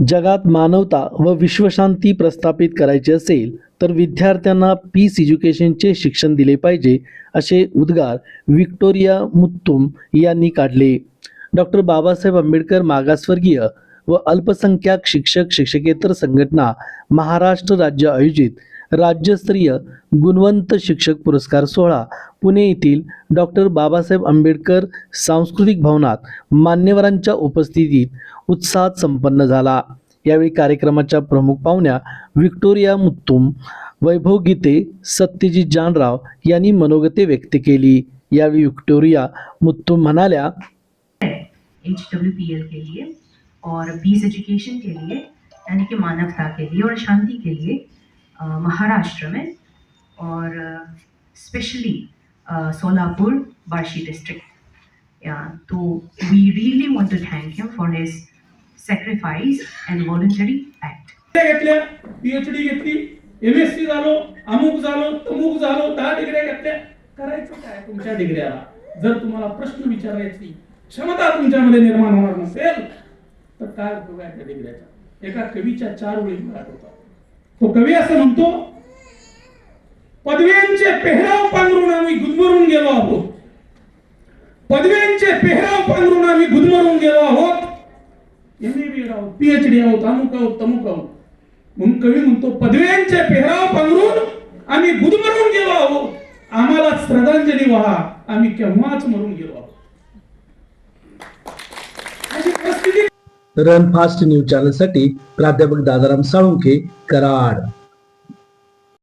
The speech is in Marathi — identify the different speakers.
Speaker 1: जगात मानवता व विश्वशांती प्रस्थापित करायची असेल तर विद्यार्थ्यांना पीस एज्युकेशनचे शिक्षण दिले पाहिजे असे उद्गार विक्टोरिया मुत्तुम यांनी काढले. डॉक्टर बाबासाहेब आंबेडकर मागासवर्गीय व अल्पसंख्याक शिक्षक शिक्षकेतर संघटना महाराष्ट्र राज्य आयोजित राज्यस्तरीय गुणवंत शिक्षक पुरस्कार सोहळा. पुणे येथील डॉक्टर बाबासाहेब आंबेडकर सांस्कृतिक भवनात मान्यवरांच्या उपस्थितीत उत्साहात संपन्न झाला. यावेळी कार्यक्रमाच्या प्रमुख पाहुण्या विक्टोरिया मुत्तुम वैभव गीते सत्यजित जानराव यांनी मनोगते व्यक्त केली. यावेळी विक्टोरिया मुत्तुम म्हणाल्या
Speaker 2: एच डब्ल्यू पी एल के लिए और पीस एजुकेशन के लिए यानी कि मानवता के लिए और शांति के लिए महाराष्ट्र में और स्पेशली सोलापुर बार्शी डिस्ट्रिक्ट या तो we really want to thank him for his sacrifice and voluntary act.
Speaker 3: डिग्र्या घेतल्या पीएचडी घेतली एम एस सी झालो अमुक झालो तमुक झालो दहा डिग्र्या घेतल्या. करायचं काय तुमच्या डिग्र्याला? जर तुम्हाला प्रश्न विचारायची क्षमता तुमच्यामध्ये निर्माण होणार नसेल तर काय उपयोग आहे त्या डिग्र्याचा? एका कवीच्या चार ओळी मराठ होतात. तो कवी असं म्हणतो पदव्यांचे पेहराव पांघरून आम्ही गुदमरून गेलो आहोत. पदव्यांचे पेहराव पांघरून आम्ही गुदमरून गेलो आहोत. एम ए बी आहोत पीएचडी आहोत अमुक आहोत तमुक आहोत. म्हणून कवी म्हणतो पदव्यांचे पेहराव पांघरून आम्ही गुदमरून गेलो आहोत. आम्हाला श्रद्धांजली व्हा आम्ही केव्हाच मरून गेलो आहोत.
Speaker 1: रन फास्ट न्यूज चॅनलसाठी प्राध्यापक दादाराम साळुंखे कराड.